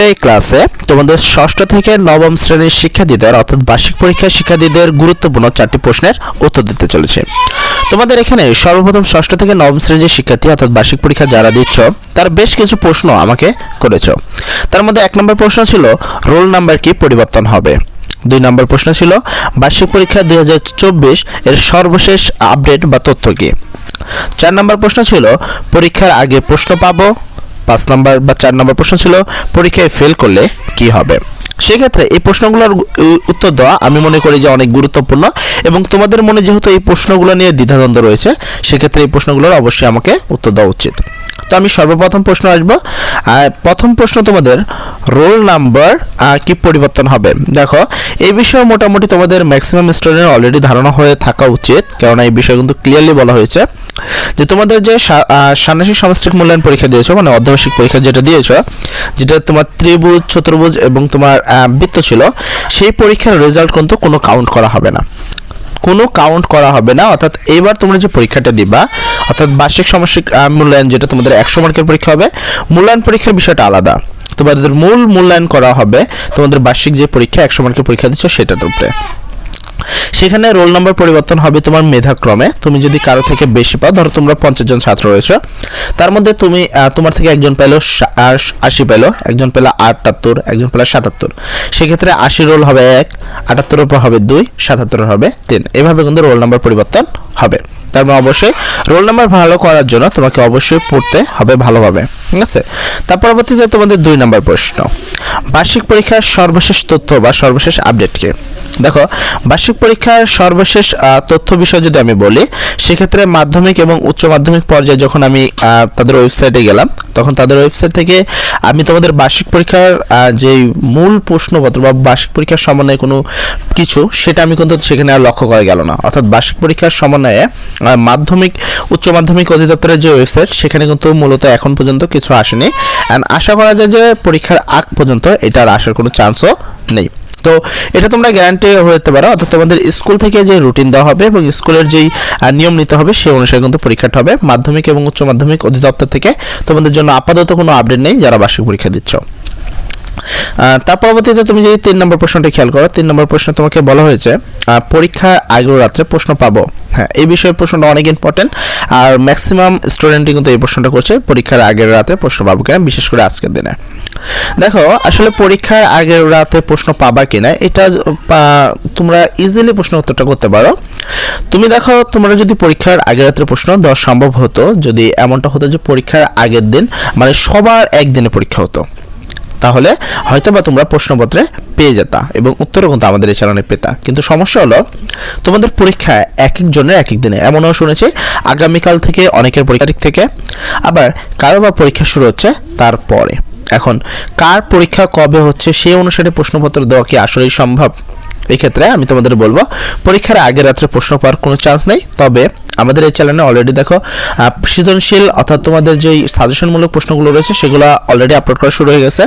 এই ক্লাসে তোমাদের ষষ্ঠ থেকে নবম শ্রেণির শিক্ষার্থীদের অর্থাৎ বার্ষিক পরীক্ষার শিক্ষার্থীদের গুরুত্বপূর্ণ চারটি প্রশ্নের উত্তর দিতে চলেছে। তোমাদের এখানে সর্বপ্রথম ষষ্ঠ থেকে নবম শ্রেণির শিক্ষার্থী অর্থাৎ বার্ষিক পরীক্ষা যারা দিচ্ছ, তার বেশ কিছু প্রশ্ন আমাকে করেছ। তার মধ্যে এক নম্বর প্রশ্ন ছিল, রোল নাম্বার কি পরিবর্তন হবে? দুই নম্বর প্রশ্ন ছিল, বার্ষিক পরীক্ষা দুই হাজার চব্বিশ এর সর্বশেষ আপডেট বা তথ্য কি? চার নম্বর প্রশ্ন ছিল, পরীক্ষার আগে প্রশ্ন পাবো? পাঁচ নম্বর বা চার নম্বর প্রশ্ন ছিল পরীক্ষায় ফেল করলে কি হবে? সেক্ষেত্রে এই প্রশ্নগুলোর উত্তর দেওয়া আমি মনে করি যে অনেক গুরুত্বপূর্ণ এবং তোমাদের মনে যেহেতু এই প্রশ্নগুলো নিয়ে দ্বিধাদ্বন্দ্ব রয়েছে, সেক্ষেত্রে এই প্রশ্নগুলোর অবশ্যই আমাকে উত্তর দেওয়া উচিত। তো আমি সর্বপ্রথম প্রশ্ন আসব। প্রথম প্রশ্ন তোমাদের, রোল নাম্বার কি পরিবর্তন হবে? দেখো, এই বিষয়ে মোটামুটি তোমাদের ম্যাক্সিমাম স্টুডেন্টের অলরেডি ধারণা হয়ে থাকা উচিত, কেননা এই বিষয়ে কিন্তু ক্লিয়ারলি বলা হয়েছে যে তোমাদের যে ষান্মাসিক সামষ্টিক মূল্যায়ন পরীক্ষা দিয়েছ মানে অর্ধবার্ষিক পরীক্ষা যেটা দিয়েছ, যেটা তোমার ত্রিভুজ, চতুর্ভুজ এবং তোমার বৃত্ত ছিল, সেই পরীক্ষার রেজাল্ট কিন্তু কোনো কাউন্ট করা হবে না। কোনো কাউন্ট করা হবে না, অর্থাৎ এবার তোমরা যে পরীক্ষাটা দিবা, অর্থাৎ বার্ষিক সামষ্টিক মূল্যায়ন যেটা তোমাদের একশো মার্কের পরীক্ষা হবে, মূল্যায়ন পরীক্ষার বিষয়টা আলাদা। তোমাদের মূল মূল্যায়ন করা হবে, তোমাদের বার্ষিক যে পরীক্ষা, একশো মার্কের পরীক্ষা দিচ্ছ, সেটার উপরে। সেখানে রোল নাম্বার পরিবর্তন হবে তোমার মেধাক্রমে। তুমি যদি কারও থেকে বেশি পাও, ধরো তোমরা পঞ্চাশ জন ছাত্র রয়েছে, তার মধ্যে তুমি তোমার থেকে একজন পেল আশি পেল, একজন পেল আটাত্তর, একজন পেল সাতাত্তর। সেক্ষেত্রে আশি রোল হবে এক আটাত্তর উপর হবে দুই সাতাত্তর হবে তিন। এভাবে কিন্তু রোল নাম্বার পরিবর্তন হবে। তার মানে অবশ্যই রোল নাম্বার ভালো করার জন্য তোমাকে অবশ্যই পড়তে হবে ভালোভাবে, ঠিক আছে? তার পরবর্তীতে তোমাদের দুই নম্বর প্রশ্ন। বার্ষিক পরীক্ষার সর্বশেষ তথ্য বা সর্বশেষ আপডেটকে দেখো, বার্ষিক পরীক্ষার সর্বশেষ তথ্য বিষয় যদি আমি বলি, সেক্ষেত্রে মাধ্যমিক এবং উচ্চ মাধ্যমিক পর্যায়ে যখন আমি তাদের ওয়েবসাইটে গেলাম, তখন তাদের ওয়েবসাইট থেকে আমি তোমাদের বার্ষিক পরীক্ষার যেই মূল প্রশ্নপত্র বা বার্ষিক পরীক্ষার সমন্বয়ে কোনো কিছু, সেটা আমি কিন্তু সেখানে আর লক্ষ্য করা গেল না। অর্থাৎ বার্ষিক পরীক্ষার সমন্বয়ে মাধ্যমিক, উচ্চ মাধ্যমিক অধিদপ্তরের যে ওয়েবসাইট সেখানে কিন্তু মূলত এখন পর্যন্ত কিছু আসেনি। অ্যান্ড আশা করা যায় যে পরীক্ষার আগ পর্যন্ত এটা আর আসার কোনো চান্সও নেই। তো এটা তোমরা গ্যারান্টি হতে পারো। অর্থাৎ তোমাদের স্কুল থেকে যে রুটিন দেওয়া হবে এবং স্কুলের যেই নিয়ম নিতে হবে, সেই অনুসারে কিন্তু পরীক্ষাটা হবে। মাধ্যমিক এবং উচ্চ মাধ্যমিক অধিদপ্তর থেকে তোমাদের জন্য আপাতত কোনো আপডেট নেই, যারা বার্ষিক পরীক্ষা দিচ্ছ। তার পরবর্তীতে তুমি যদি তিন নম্বর প্রশ্নটি খেয়াল করো, তিন নম্বর প্রশ্ন তোমাকে বলা হয়েছে পরীক্ষার আগের রাত্রে প্রশ্ন পাবো। হ্যাঁ এই বিষয়ে প্রশ্নটা অনেক ইম্পর্টেন্ট আর ম্যাক্সিমাম স্টুডেন্টই কিন্তু এই প্রশ্নটা করছে, পরীক্ষার আগের রাতে প্রশ্ন পাবো কিনা, বিশেষ করে আজকের দিনে। দেখো, আসলে পরীক্ষার আগের রাতে প্রশ্ন পাবা কিনা, এটা তোমরা ইজিলি প্রশ্ন উত্তরটা করতে পারো। তুমি দেখো, তোমরা যদি পরীক্ষার আগের রাত্রে প্রশ্ন দেওয়া সম্ভব হতো, যদি এমনটা হতো যে পরীক্ষার আগের দিন মানে সবার একদিনে পরীক্ষা হতো। তাহলে হয়তো বা তোমরা প্রশ্নপত্রে পেয়ে যেতা এবং উত্তরও কিন্তু আমাদের এই চ্যানেলে পেতা। কিন্তু সমস্যা হলো, তোমাদের পরীক্ষা এক এক জনের এক এক দিনে। এমনও শুনেছি, আগামীকাল থেকে অনেকের পরীক্ষা থেকে, আবার কারও বা পরীক্ষা শুরু হচ্ছে তারপরে। এখন, কার পরীক্ষা কবে হচ্ছে সেই অনুসারে প্রশ্নপত্র দেওয়া কি আসলেই সম্ভব? এই ক্ষেত্রে আমি তোমাদের বলব, পরীক্ষার আগের রাত্রে প্রশ্ন পাওয়ার কোনো চান্স নেই, তবে আমাদের এই চ্যানেলে অলরেডি দেখো সৃজনশীল অর্থাৎ তোমাদের যেই সাজেশনমূলক প্রশ্নগুলো রয়েছে, সেগুলো অলরেডি আপলোড করা শুরু হয়ে গেছে।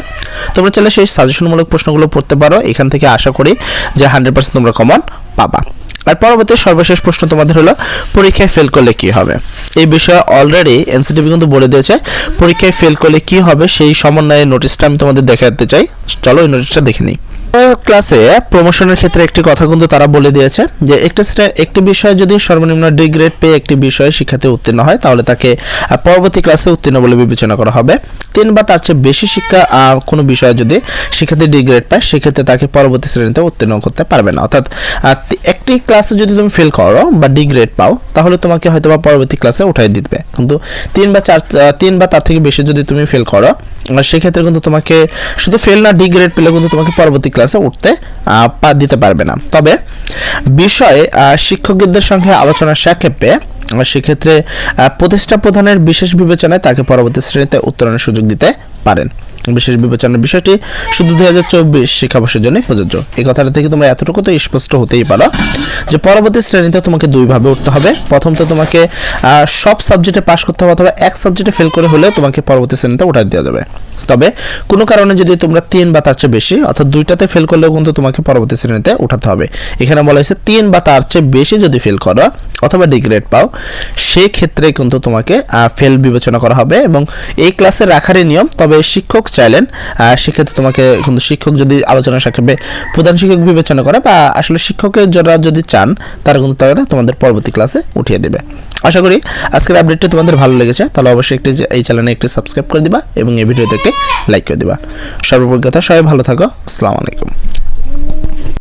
তোমরা চাইলে সেই সাজেশনমূলক প্রশ্নগুলো পড়তে পারো, এখান থেকে আশা করি যে হান্ড্রেড পার্সেন্ট তোমরা কমন পাবা। আর পরবর্তী সর্বশেষ প্রশ্ন তোমাদের হলো, পরীক্ষায় ফেল করলে কি হবে? এই বিষয়ে অলরেডি এনসিটিভি কিন্তু বলে দিয়েছে, পরীক্ষায় ফেল করলে কি হবে? সেই সমন্বয়ে নোটিশটা আমি তোমাদের দেখাতে চাই। চলো এই নোটিশটা দেখে নিই। ক্লাসে প্রমোশনের ক্ষেত্রে একটি কথা কিন্তু তারা বলে দিয়েছে যে একটি একটি বিষয় যদি সর্বনিম্ন ডি গ্রেড পেয়ে একটি বিষয়ে শিক্ষাতে উত্তীর্ণ হয়, তাহলে তাকে পরবর্তী ক্লাসে উত্তীর্ণ বলে বিবেচনা করা হবে। তিন বা তার চেয়ে বেশি শিক্ষা কোনো বিষয়ে যদি শিক্ষার্থী ডি গ্রেড পায়, সেক্ষেত্রে তাকে পরবর্তী শ্রেণীতে উত্তীর্ণ করতে পারবে না। অর্থাৎ একটি ক্লাসে যদি তুমি ফেল করো বা ডি গ্রেড পাও, তাহলে তোমাকে হয়তো বা পরবর্তী ক্লাসে উঠাই দিবে। কিন্তু তিন বা চার তিন বা তার থেকে বেশি যদি তুমি ফেল করো সেক্ষেত্রে কিন্তু তোমাকে শুধু ফেল না ডি গ্রেড পেলে কিন্তু তোমাকে পরবর্তী ক্লাসে উঠতে পা দিতে পারবে না। তবে বিষয়ে শিক্ষকদের সঙ্গে আলোচনার সাক্ষেপে সেক্ষেত্রে প্রতিষ্ঠা প্রধানের বিশেষ বিবেচনায় তাকে পরবর্তী শ্রেণীতে উত্তরণের সুযোগ দিতে পারেন। বিশেষ বিবেচনার বিষয়টি শুধু দুই হাজার চব্বিশ শিক্ষাবর্ষের জন্য প্রযোজ্য। এই কথাটা থেকে তোমরা এতটুকু তো স্পষ্ট হতেই পারো যে পরবর্তী শ্রেণীতে তোমাকে দুইভাবে উঠতে হবে। প্রথম তো তোমাকে সব সাবজেক্টে পাশ করতে হবে অথবা এক সাবজেক্টে ফেল করে হলেও তোমাকে পরবর্তী শ্রেণীতে উঠাই দেওয়া যাবে। তবে কোনো কারণে যদি তোমরা তিন বা তার চেয়ে বেশি, অর্থাৎ দুইটাতে ফেল করলেও কিন্তু তোমাকে পরবর্তী শ্রেণীতে উঠাতে হবে। এখানে বলা হয়েছে তিন বা তার চেয়ে বেশি যদি ফেল করো অথবা ডিগ্রেড পাও সেই ক্ষেত্রে কিন্তু তোমাকে ফেল বিবেচনা করা হবে এবং এই ক্লাসে রাখারই নিয়ম, তবে শিক্ষক চাইলেন সেক্ষেত্রে তোমাকে কিন্তু শিক্ষক যদি আলোচনা সাক্ষেপে প্রধান শিক্ষক বিবেচনা করে বা আসলে শিক্ষকের যারা যদি চান, তারা কিন্তু তারা তোমাদের পরবর্তী ক্লাসে উঠিয়ে দেবে। আশা করি আজকের আপডেটটা তোমাদের ভালো লেগেছে, তাহলে অবশ্যই একটি এই চ্যানেলে একটি সাবস্ক্রাইব করে দিবা এবং এই ভিডিওতে একটি লাইক করে দিবা। সর্বপ্রজ্ঞতা সবাই ভালো থাকো, আসসালামু আলাইকুম।